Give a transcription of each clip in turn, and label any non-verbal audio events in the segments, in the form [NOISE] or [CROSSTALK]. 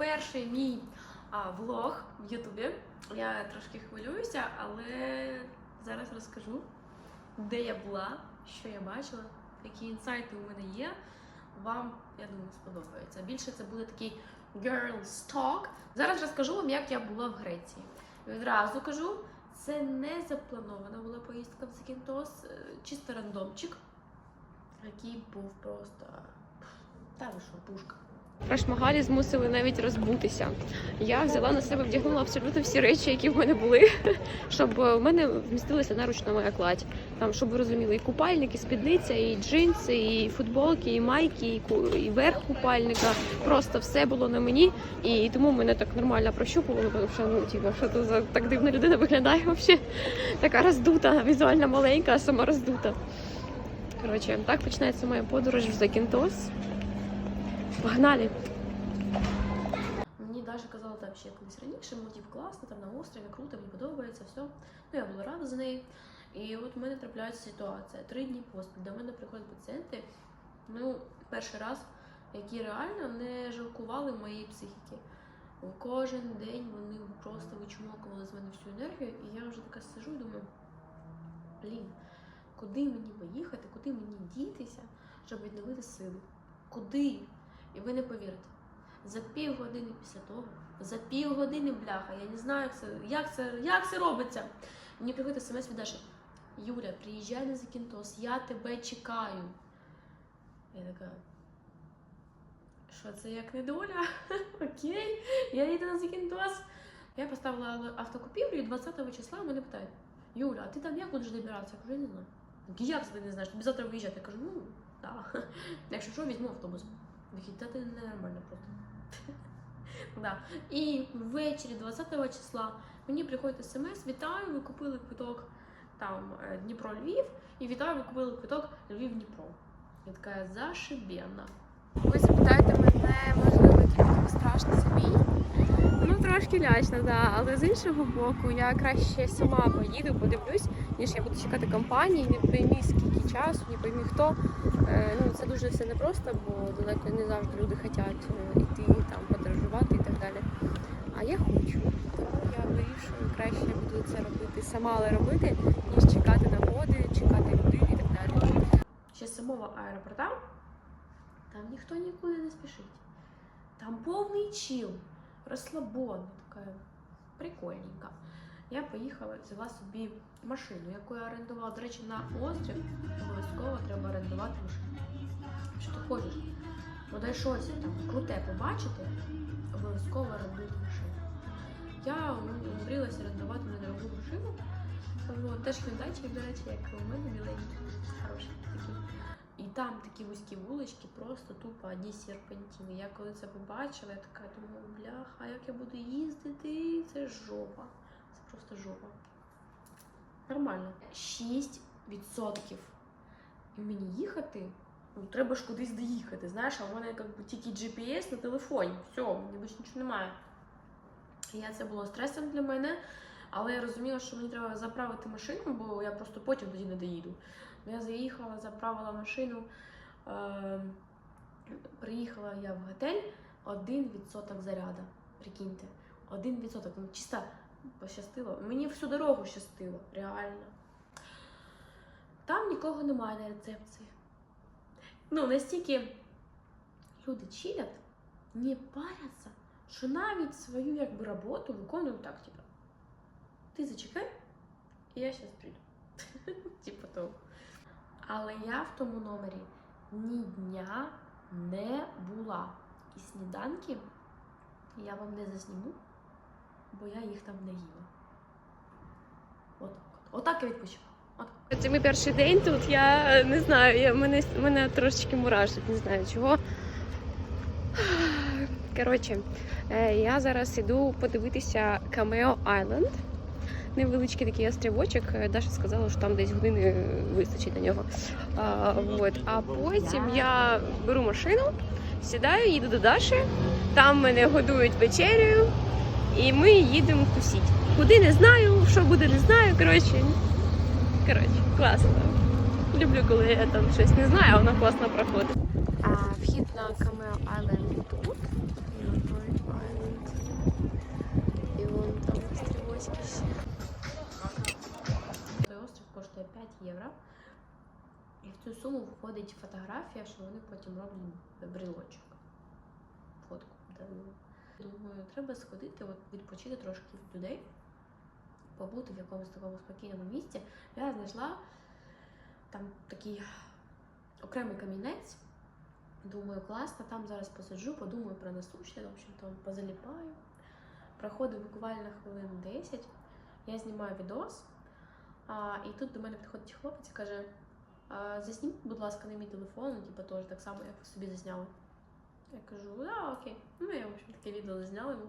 перший мій а, влог в Ютубі. Я трошки хвилююся, але зараз розкажу, де я була, що я бачила, які інсайти у мене є. Вам, я думаю, сподобається. Більше це буде такий girls talk. Зараз розкажу вам, як я була в Греції. Відразу кажу, це не запланована була поїздка в Закінтос, е, чисто рандомчик, який був просто. Та ви що, пушка. Фрешмагалі змусили навіть розбутися. Я взяла на себе, вдягнула абсолютно всі речі, які в мене були, [LAUGHS] щоб в мене вмістилася наручна моя кладь. Там, щоб ви розуміли, і купальник, і спідниця, і джинси, і футболки, і майки, і, ку- і верх купальника. Просто все було на мені. І тому мене так нормально прощупували, тому що ну типа, що то за так дивна людина виглядає взагалі. [LAUGHS] Така роздута, візуально маленька, а сама роздута. Коротше, так починається моя подорож в Закінтос. Погнали! Мені навіть казали там ще колись раніше, мотив класно, там на острові, круто, мені подобається, все. Ну, я була рада за неї. І от в мене трапляється ситуація. Три дні поспіль до мене приходять пацієнти, ну, перший раз, які реально не жалкували моєї психіки. Кожен день вони просто вичмокували з мене всю енергію, і я вже така сижу і думаю, блін, куди мені поїхати, куди мені дітися, щоб відновити сили? Куди? І ви не повірите. За півгодини після того, за півгодини бляха, я не знаю, як це, як це, як це робиться. Мені приходить смс від Даші. Юля, приїжджай на Закінтос, я тебе чекаю. Я така. Що це як недоля? [LAUGHS] Окей, я їду на Закінтос. Я поставила автокупівлю і 20 числа мене питають: Юля, а ти там як будеш добиратися? Я кажу, я не знаю. Як ти не знаєш? Тобі завтра виїжджати. Я кажу, ну, так. [LAUGHS] Якщо що, візьму автобус. Та ненормально просто. [LAUGHS] да. І ввечері 20 числа мені приходить смс, вітаю, ви купили квиток там е, Дніпро-Львів, і вітаю, ви купили квиток Львів-Дніпро. Я така зашибена. Ви запитаєте мене, можливо, тобі страшно собі? Трошки лячно, да. Але з іншого боку, я краще сама поїду, подивлюсь, ніж я буду чекати компанії, не поймі скільки часу, не поймі хто. Е, ну, це дуже все непросто, бо далеко не завжди люди хочуть йти там подорожувати і так далі. А я хочу. Тому я вирішую, краще буду це робити сама, але робити, ніж чекати нагоди, чекати людей і так далі. Ще самого аеропорта там ніхто нікуди не спішить. Там повний чіл, розслабон, така прикольненька. Я поїхала, взяла собі машину, яку я орендувала. До речі, на острів обов'язково треба орендувати машину. Що ти хочеш? Бодай щось там круте побачити, обов'язково орендуйте машину. Я умудрилася орендувати недорогу машину. Теж хюндайчик, до речі, як у мене біленький, хороший такий. І там такі вузькі вулички, просто тупо одні серпантини. Я коли це побачила, я така думаю, бляха, як я буду їздити, це жопа. Це просто жопа. Нормально. 6%. І мені їхати, ну треба ж кудись доїхати. Знаєш, а в мене як би, тільки GPS на телефоні. Все, мені більше нічого немає. І це було стресом для мене. Але я розуміла, що мені треба заправити машину, бо я просто потім тоді не доїду. Я заїхала, заправила машину. Е, приїхала я в готель, 1% заряда. Прикиньте, 1%. Ну, чисто пощастило. Мені всю дорогу щастило, реально. Там нікого немає на рецепції. Ну, настільки люди чилять, не паряться, що навіть свою якби роботу виконують так, типу. Ти зачекай, і я зараз прийду. [LAUGHS] Типу того. Але я в тому номері ні дня не була. І сніданки я вам не засніму, бо я їх там не їла. Отак. от. Отак я відпочивала. Це мій перший день тут. Я е, не знаю, я, мене, мене трошечки мурашить, не знаю чого. Коротше, е, я зараз іду подивитися Cameo Island. Невеличкий такий острівочок. Е, Даша сказала, що там десь години вистачить на нього. А, вот. а потім я беру машину, сідаю, їду до Даші, там мене годують вечерею, і ми їдемо тусіть. Куди не знаю, що буде, не знаю. Коротше, Коротше, класно. Люблю, коли я там щось не знаю, а воно класно проходить. А вхід на цю суму входить фотографія, що вони потім роблять брілочок. Фотку. Думаю, треба сходити, от відпочити трошки від людей, побути в якомусь такому спокійному місці. Я знайшла там такий окремий камінець. Думаю, класно, там зараз посиджу, подумаю про насущне, в общем, там позаліпаю. Проходить буквально хвилин 10. Я знімаю відос, а, і тут до мене підходить хлопець і каже: засніміть, будь ласка, на мій телефон, ну, типу, теж так само, як собі засняли. Я кажу, да, окей. Ну, я, в общем, таке відео зазняла йому.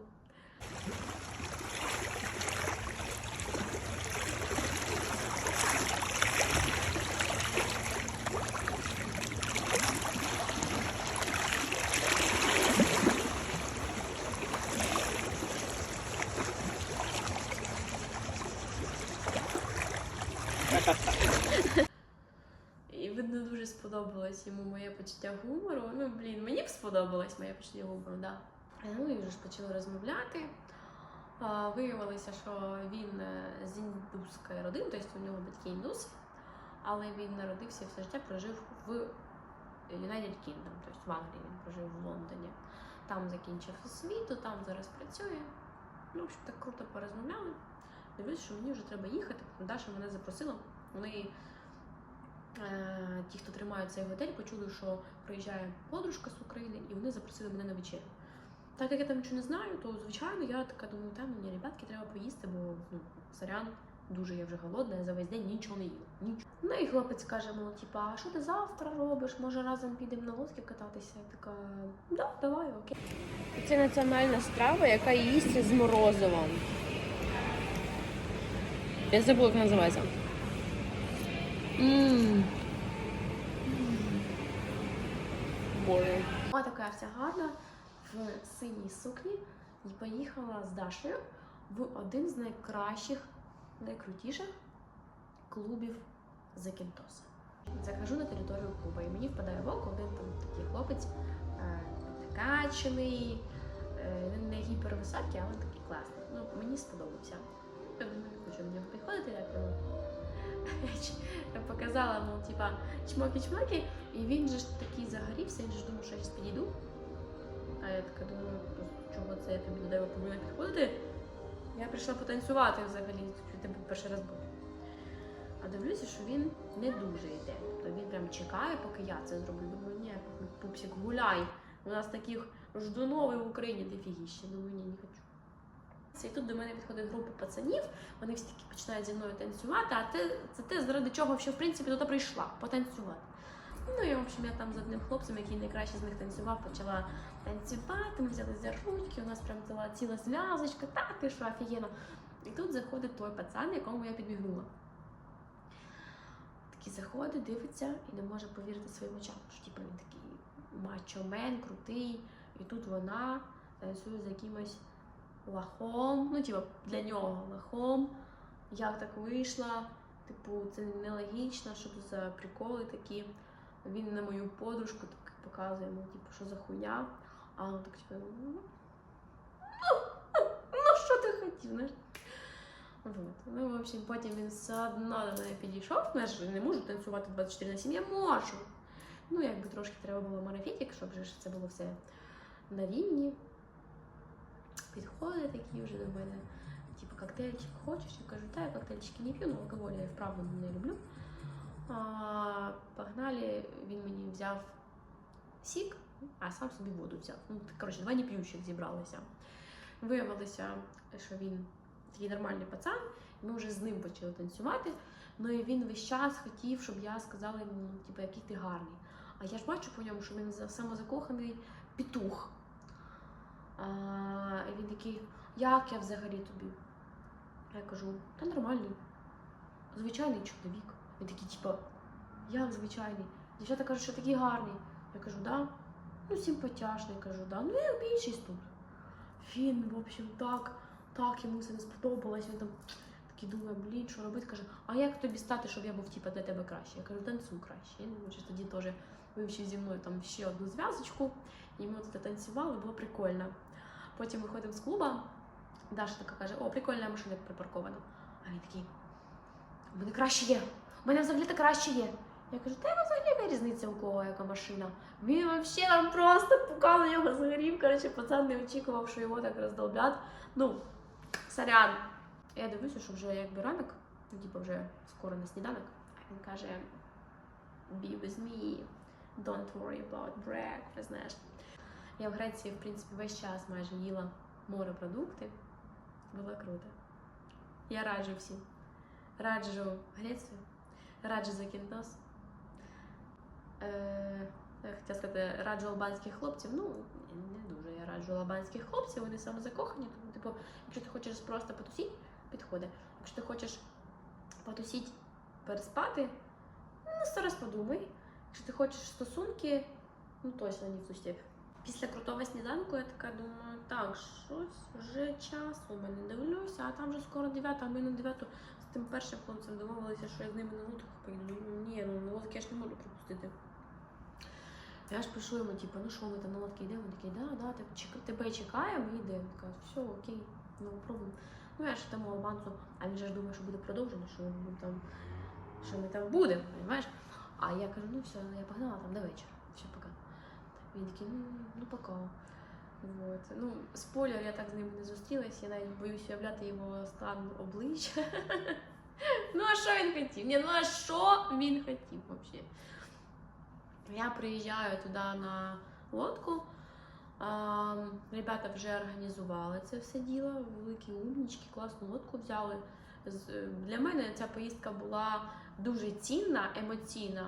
І видно, дуже сподобалось йому моє почуття гумору. Ну, блін, мені б сподобалось моє почуття гумору, да. Ну і вже ж почали розмовляти. Виявилося, що він е, з індуської родини, тобто у нього батьки індуси, але він народився все життя прожив в United Kingdom, тобто в Англії він прожив в Лондоні. Там закінчив освіту, там зараз працює. Ну, в общем, так круто порозмовляли. Дивлюсь, що мені вже треба їхати. Даша мене запросила. Вони ті, хто тримають цей готель, почули, що приїжджає подружка з України, і вони запросили мене на вечерю. Так як я там нічого не знаю, то звичайно я така думаю, та мені ребятки треба поїсти, бо ну, сорян, дуже я вже голодна, я за весь день нічого не їла. Нічого. Ну і хлопець каже, мол, типа, а що ти завтра робиш? Може разом підемо на лодці кататися? Я така, да, давай, окей. Це національна страва, яка їсться з морозивом. Я забула, як називається. Вона така вся гарна в синій сукні і поїхала з Дашею в один з найкращих, найкрутіших клубів Закінтоса. Захожу на територію клубу, і мені впадає в око один там такий хлопець, е, накачаний, е, він не гіпервисокий, але такий класний. Ну, мені сподобався. Я не хочу до нього підходити, його показала, мол, типа чмоки-чмоки, і він же ж такий загорівся, він же ж думав, що я зараз підійду. А я така думаю, чого це я тобі до тебе повинна підходити? Я прийшла потанцювати взагалі, тебе перший раз був. А дивлюся, що він не дуже йде. Тобто він прям чекає, поки я це зроблю. Думаю, ні, пупсик, гуляй. У нас таких ждуновий в Україні дофігіще. Думаю, ні, не хочу. І тут до мене підходить група пацанів, вони всі таки починають зі мною танцювати, а ти, це те, заради чого ще, в принципі, туди прийшла потанцювати. Ну і в общем, я там з одним хлопцем, який найкраще з них танцював, почала танцювати. Ми взяли за ручки, у нас прям ціла ціла зв'язочка, та ти що офігенно. І тут заходить той пацан, якому я підмігнула. Такий заходить, дивиться і не може повірити своїм очам, що типу, він такий мачо-мен, крутий, і тут вона танцює з якимось лахом, ну, типу, для нього лахом. Як так вийшло? Типу, це нелогічно, що тут за приколи такі. Він на мою подружку так показує, ну, типу, що за хуйня. А вона так, типу, ну, ну що ти хотів, знаєш? Вот. Ну, в общем, потім він все одно до мене підійшов. Ну, я ж не можу танцювати 24 на 7, я можу. Ну, якби трошки треба було марафетик, щоб вже це було все на рівні. Підходить такі вже до мене, типу, коктейльчик хочеш? Я кажу, та я коктейльчики не п'ю, але алкоголь я вправду не люблю. А, погнали, він мені взяв сік, а сам собі воду взяв. Ну, коротше, два неп'ючих зібралися. Виявилося, що він такий нормальний пацан, ми вже з ним почали танцювати. Ну і він весь час хотів, щоб я сказала йому, типу, який ти гарний. А я ж бачу по ньому, що він самозакоханий петух. А, і він такий, як я взагалі тобі? Я кажу, та нормальний, звичайний чоловік. Він такий, типу, як звичайний? Дівчата кажуть, що такий гарний. Я кажу, да. Ну, симпатяшний, кажу, да. Ну, як більшість тут. Він, в общем, так, так йому це не сподобалось. Він там такий думає, блін, що робити? Каже, а як тобі стати, щоб я був типу, для тебе краще? Я кажу, танцюй краще. Він вже тоді теж вивчив зі мною там ще одну зв'язочку, і ми тут танцювали, було прикольно. Потім виходимо з клуба, Даша така каже, о, прикольна машина припаркована. А він такий, у мене краще є. У мене взагалі то краще є. Я кажу, та яка взагалі яка різниця у кого яка машина? Він взагалі нам просто пукав на нього згорів. Коротше, пацан не очікував, що його так роздолблять. Ну, сорян. Я дивлюся, що вже якби ранок, ну, типу вже скоро на сніданок. А він каже: Be with me, don't worry about breakfast, знаєш. Я в Греції, в принципі, весь час майже їла морепродукти. Було круто. Я раджу всім. Раджу Грецію, раджу Закінтос. Е, я хотіла сказати, раджу албанських хлопців. Ну, не дуже я раджу албанських хлопців, вони самозакохані. Тому, типу, якщо ти хочеш просто потусіть, підходи. Якщо ти хочеш потусіть, переспати, ну, сто раз подумай. Якщо ти хочеш стосунки, ну точно не в ту. Після крутого сніданку я така думаю, так, щось вже час у мене дивлюся, а там вже скоро 9, а ми на 9 з тим першим хлопцем домовилися, що я з ними на лодках поїду. Ну, Ні, ну на лодки я ж не можу пропустити. Я ж пишу йому, типу, ну що ми там на лодки йдемо? Він такий, да, да, тебе чек- тебе чекаємо і йдемо. Така, все, окей, ну пробуємо. Ну я ж тому албанцю, а він же ж думає, що буде продовжено, що ми там, що ми там будемо, розумієш? А я кажу, ну все, я погнала там до вечора. Він такий, ну, ну пока. Вот. Ну, спойлер, я так з ним не зустрілась, я навіть боюсь уявляти його стан обличчя. [LAUGHS] ну, а що він хотів? Ні, ну а що він хотів взагалі? Я приїжджаю туди на лодку. Ребята вже організували це все діло, великі умнічки, класну лодку взяли. Для мене ця поїздка була дуже цінна, емоційна.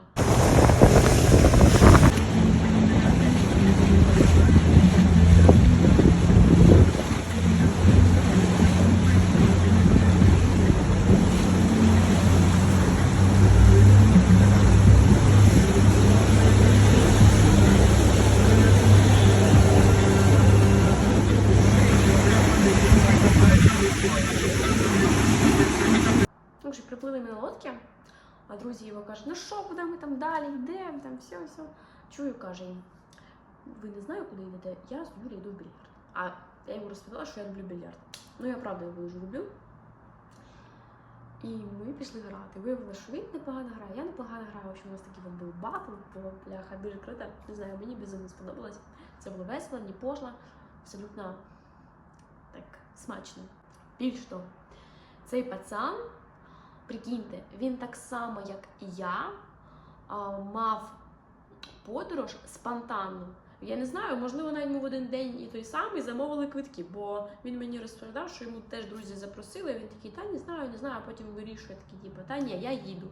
А друзі його кажуть, ну що, куди ми там далі йдемо, там все, все. Чую, каже їм, ви не знаю, куди йдете, я з Юрією йду в більярд. А я йому розповіла, що я люблю більярд. Ну, я правда його дуже люблю. І ми пішли грати. Виявилося, що він непогано грає, я непогано граю. В общем, у нас такий був батл, було бляха дуже круто. Не знаю, мені безумно сподобалось. Це було весело, не пошло, абсолютно так смачно. Більш того, цей пацан прикиньте, він так само, як і я, мав подорож спонтанну. Я не знаю, можливо, навіть ми в один день і той самий замовили квитки, бо він мені розповідав, що йому теж друзі запросили. Він такий, та не знаю, не знаю, а потім вирішує такий, типу, та ні, я їду.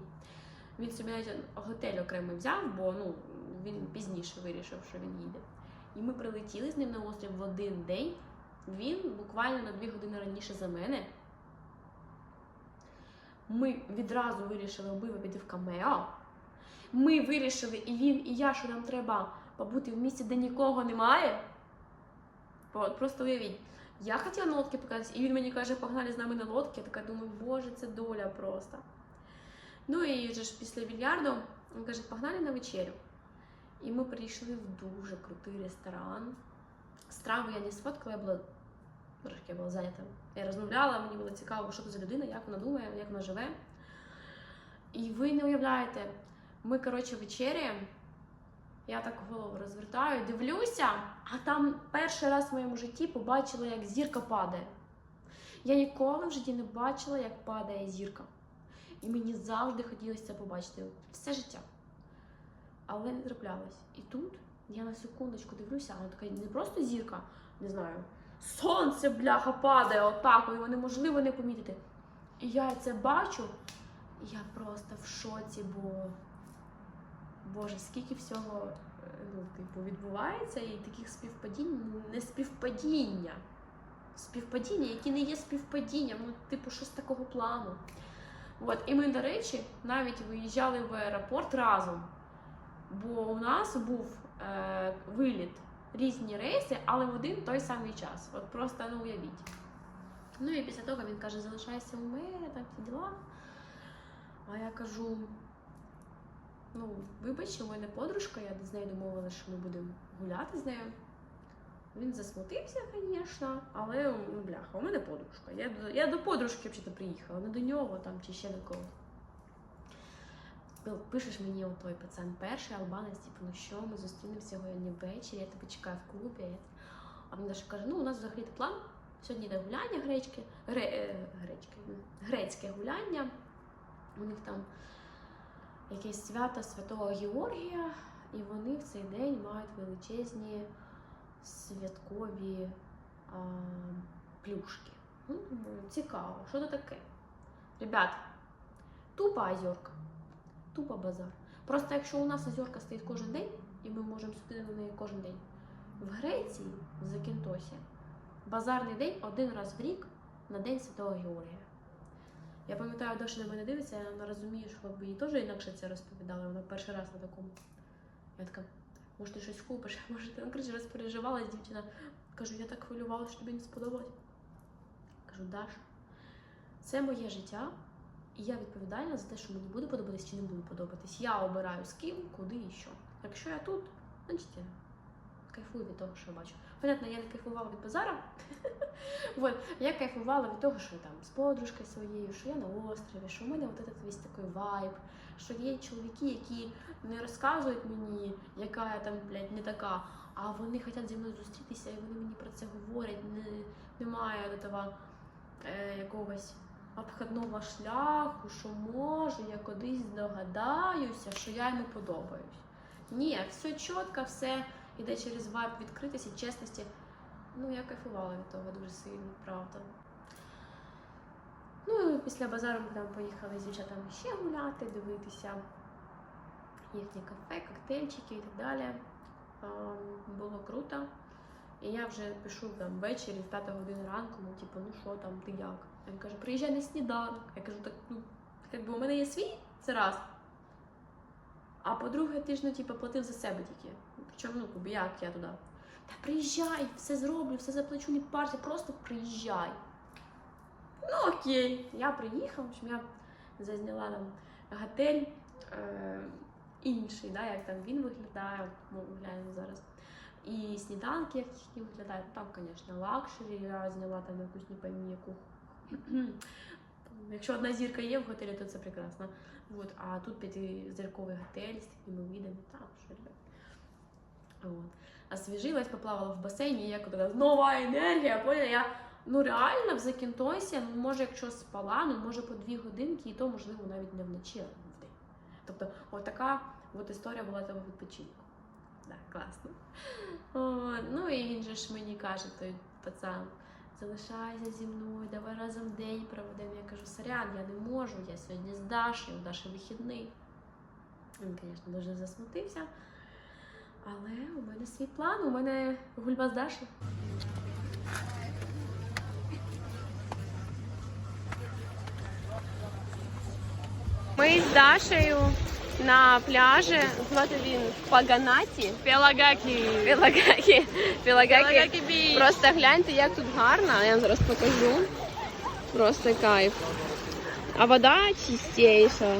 Він собі навіть готель окремий взяв, бо ну, він пізніше вирішив, що він їде. І ми прилетіли з ним на острів в один день. Він буквально на дві години раніше за мене. Ми відразу вирішили обидва піти в камео. Ми вирішили, і він, і я, що нам треба побути в місці, де нікого немає. Просто уявіть. Я хотіла на лодці покататися, і він мені каже, погнали з нами на лодці. Я така думаю, боже, це доля просто. Ну і вже ж після більярду він каже, погнали на вечерю. І ми прийшли в дуже крутий ресторан. Страви я не сфоткала, я була трошки я була зайнята. Я розмовляла, мені було цікаво, що це за людина, як вона думає, як вона живе. І ви не уявляєте, ми, коротше, вечеряємо, я так голову розвертаю, дивлюся, а там перший раз в моєму житті побачила, як зірка падає. Я ніколи в житті не бачила, як падає зірка. І мені завжди хотілося це побачити все життя. Але не траплялось. І тут я на секундочку дивлюся, вона така не просто зірка, не знаю, сонце, бляха, падає отак, його неможливо не помітити. І я це бачу, і я просто в шоці, бо Боже, скільки всього е, ну, типу, відбувається, і таких співпадінь, не співпадіння. Співпадіння, які не є співпадінням, ну, типу, щось такого плану. От, і ми, до речі, навіть виїжджали в аеропорт разом. Бо у нас був е, виліт різні рейси, але в один той самий час. От просто ну уявіть. Ну і після того він каже, залишайся у мене, так ці діла. А я кажу: ну, вибач, у мене подружка, я з нею домовилася, що ми будемо гуляти з нею. Він засмутився, звісно, але ну, бляха, у мене подружка. Я, я до подружки взагалі приїхала, не до нього там чи ще до кого. Пишеш мені отой пацан, перший албанець, типу, ну що, ми зустрінемося сьогодні ввечері, я тебе чекаю в клубі. А він даже каже, ну у нас взагалі план. Сьогодні йде гуляння гречки, гре, е, гречки, грецьке гуляння. У них там якесь свято Святого Георгія, і вони в цей день мають величезні святкові а, плюшки. Ну, цікаво, що це таке? Ребят, тупо озерка, тупо базар. Просто якщо у нас озерка стоїть кожен день, і ми можемо сюди на неї кожен день. В Греції, в Закінтосі, базарний день один раз в рік на День Святого Георгія. Я пам'ятаю, Доша на мене дивиться, і вона розуміє, що ви їй теж інакше це розповідали. Вона перший раз на такому. Я така, може, ти щось купиш, [LAUGHS] може, ти ну, коротше, розпереживалась дівчина. Кажу, я так хвилювалася, що тобі не сподобалось. Кажу, Даша, це моє життя, і я відповідальна за те, що мені буде подобатись чи не буде подобатись. Я обираю з ким, куди і що. Якщо я тут, значить я кайфую від того, що я бачу. Понятно, я не кайфувала від базара. [LAUGHS] Я кайфувала від того, що я там з подружкою своєю, що я на острові, що в мене весь такий вайб, що є чоловіки, які не розказують мені, яка я там, блядь, не така, а вони хочуть зі мною зустрітися, і вони мені про це говорять. Не, немає до того е, якогось обходного шляху, що може, я кудись здогадаюся, що я йому подобаюсь. Ні, все чітко, все йде через вайб відкритості, чесності. Ну, я кайфувала від того дуже сильно, правда. Ну, і після базару ми там поїхали з дівчатами ще гуляти, дивитися їхнє кафе, коктейльчики і так далі. Було круто. І я вже пишу там ввечері, в 5 годину ранку, ну, типу, ну що там, ти як? Він каже, приїжджай на сніданок. Я кажу, так ну, якби у мене є свій, це раз. А по-друге, ти ж ну, типу, платив за себе тільки. Причому, ну, як я туди. Та приїжджай, все зроблю, все заплачу, не парся, просто приїжджай. Ну окей, я приїхала, в общем, я зазняла там готель е, інший, да, як там він виглядає, ми глянемо зараз. І сніданки, як їхні виглядають. Там, звісно, лакшері, я зняла там якусь не поймі яку. Якщо одна зірка є в готелі, то це прекрасно. Вот. А тут п'ятизірковий готель з такими видами, там що. Вот. Освіжилась, поплавала в басейні, і я нова енергія, поняла? Я ну реально в Закінтосі, ну може, якщо спала, ну може по дві годинки, і то можливо навіть не вночі, а в день. Тобто, от така от історія була того відпочинку. Так, класно. О, ну і він же ж мені каже, той пацан, залишайся зі мною, давай разом день проведемо. Я кажу, сорян, я не можу, я сьогодні з Дашею, у Даші вихідний. Він, звісно, дуже засмутився. Але у мене свій план, у мене гульба з Дашею. Ми з Дашею на пляжі. Звати він Паганаті. Пелагаки. Пелагакі. Пелагакі. Пелагаки бій. Просто гляньте, як тут гарно. Я вам зараз покажу. Просто кайф. А вода чистейша.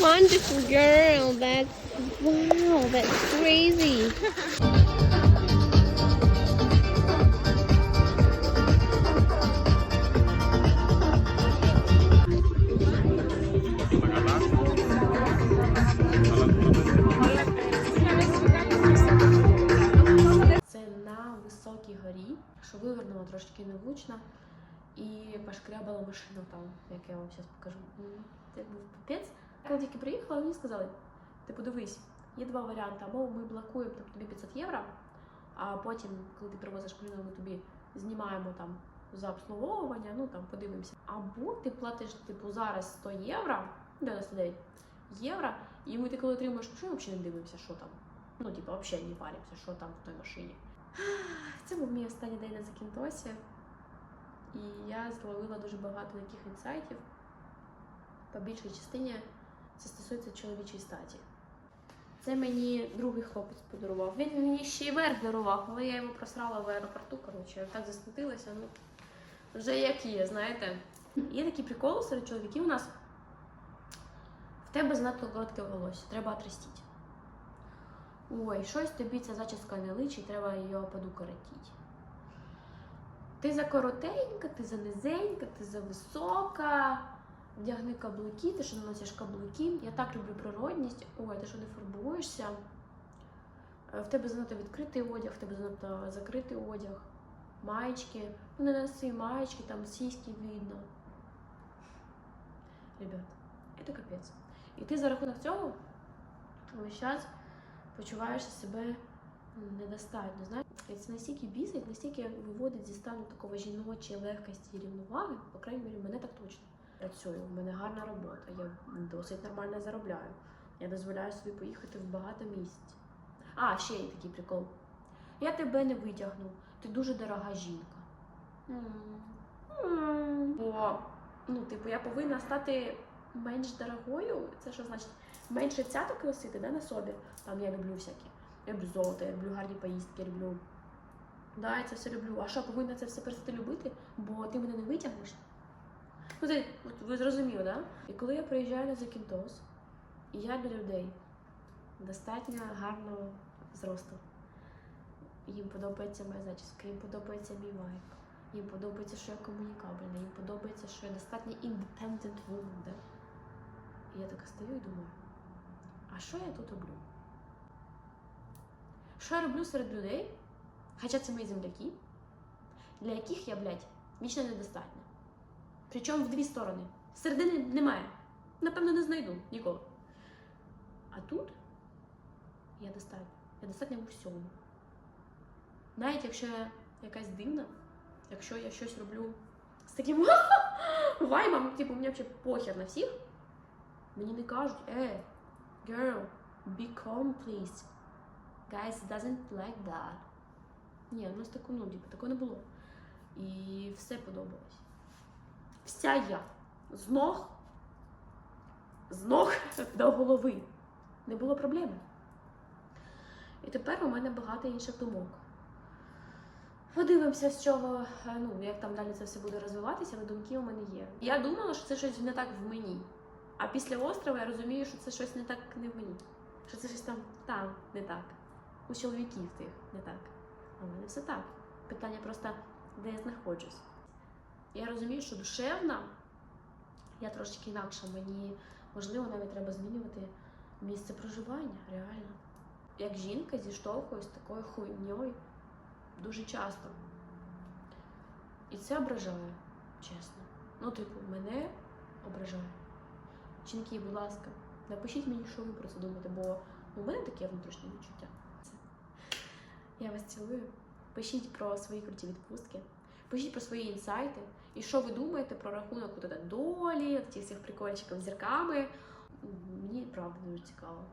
Wonderful girl. That's wow. That's crazy. Невлучно і пошкрябала машину там, як я вам зараз покажу. Це був піпець. Коли тільки приїхала, мені сказали: ти подивись, є два варіанти. Або ми блокуємо там, тобі 500 євро, а потім, коли ти привозиш машину, ми тобі знімаємо там за обслуговування, ну там подивимося. Або ти платиш типу зараз 100 євро, 99 євро, і ми ти коли отримуєш машину, взагалі не дивимося, що там. Ну, типу, взагалі не паримося, що там в той машині. Це був мій останній день на Закінтосі. Я зловила дуже багато таких інсайтів. По більшій частині це стосується чоловічої статі. Це мені другий хлопець подарував. Він мені ще й верх дарував, але я йому просрала в аеропорту. Коротше, так засмутилася. Ну, вже як є, знаєте. Є такий прикол серед чоловіків у нас. В тебе занадто коротке волосся, треба отрастити. Ой, щось тобі ця зачіска не личить, треба її подукоротити. Ти за коротенька, ти за низенька, ти за висока. Вдягни каблуки, ти що не носиш каблуки. Я так люблю природність. Ой, ти що не фарбуєшся. Е, В тебе занадто відкритий одяг, в тебе занадто закритий одяг. Маєчки. Ну не носи маєчки, там сіськи видно. Ребят, це капець. І ти за рахунок цього весь час почуваєшся себе недостатньо. Знаєш? І це настільки бісить, настільки виводить зі стану такого жіночої легкості і рівноваги, по крайній мірі, мене так точно. Працюю, в мене гарна робота, я досить нормально заробляю. Я дозволяю собі поїхати в багато місць. А, ще є такий прикол. Я тебе не витягну, ти дуже дорога жінка. Бо, ну, типу, я повинна стати менш дорогою. Це що значить? Менше цяток носити да, на собі. Там я люблю всякі. Я люблю золото, я люблю гарні поїздки, я люблю. Да, я це все люблю. А що повинна це все перестати любити, бо ти мене не витягнеш? Ну, це, от ви зрозуміли, да? І коли я приїжджаю на Закінтос, і я для людей достатньо гарного зросту. Їм подобається моя зачіска, їм подобається мій вайб, їм подобається, що я комунікабельна, їм подобається, що я достатньо independent woman, да? І я така стою і думаю, а що я тут роблю? Що я роблю серед людей, хоча це мої земляки, для яких я, блядь, вічно недостатня. Причому в дві сторони. Середини немає. Напевно, не знайду ніколи. А тут я достатня. Я достатня в усьому. Навіть якщо я якась дивна, якщо я щось роблю з таким [LAUGHS] вайбом, типу, мені взагалі похер на всіх, мені не кажуть, е, girl, be calm, please. Guys, doesn't like that. Ні, у нас такого, ну, типу, такого не було. І все подобалось. Вся я. З ног, з ног [LAUGHS] до голови. Не було проблеми. І тепер у мене багато інших думок. Подивимося, з чого, е, ну, як там далі це все буде розвиватися, але думки у мене є. Я думала, що це щось не так в мені. А після острова я розумію, що це щось не так не в мені. Що це щось там там не так. У чоловіків тих не так. А в мене все так. Питання просто, де я знаходжусь. Я розумію, що душевна я трошки інакша. Мені можливо навіть треба змінювати місце проживання, реально. Як жінка зіштовхуюсь такою хуйньою дуже часто. І це ображає, чесно. Ну, типу, мене ображає. Жінки, будь ласка, напишіть мені, що ви про це думаєте, бо у мене таке внутрішнє відчуття. Я вас цілую. Пишіть про свої круті відпустки, пишіть про свої інсайти. І що ви думаєте про рахунок от, долі, от цих всіх прикольчиків зірками. Мені правда дуже цікаво.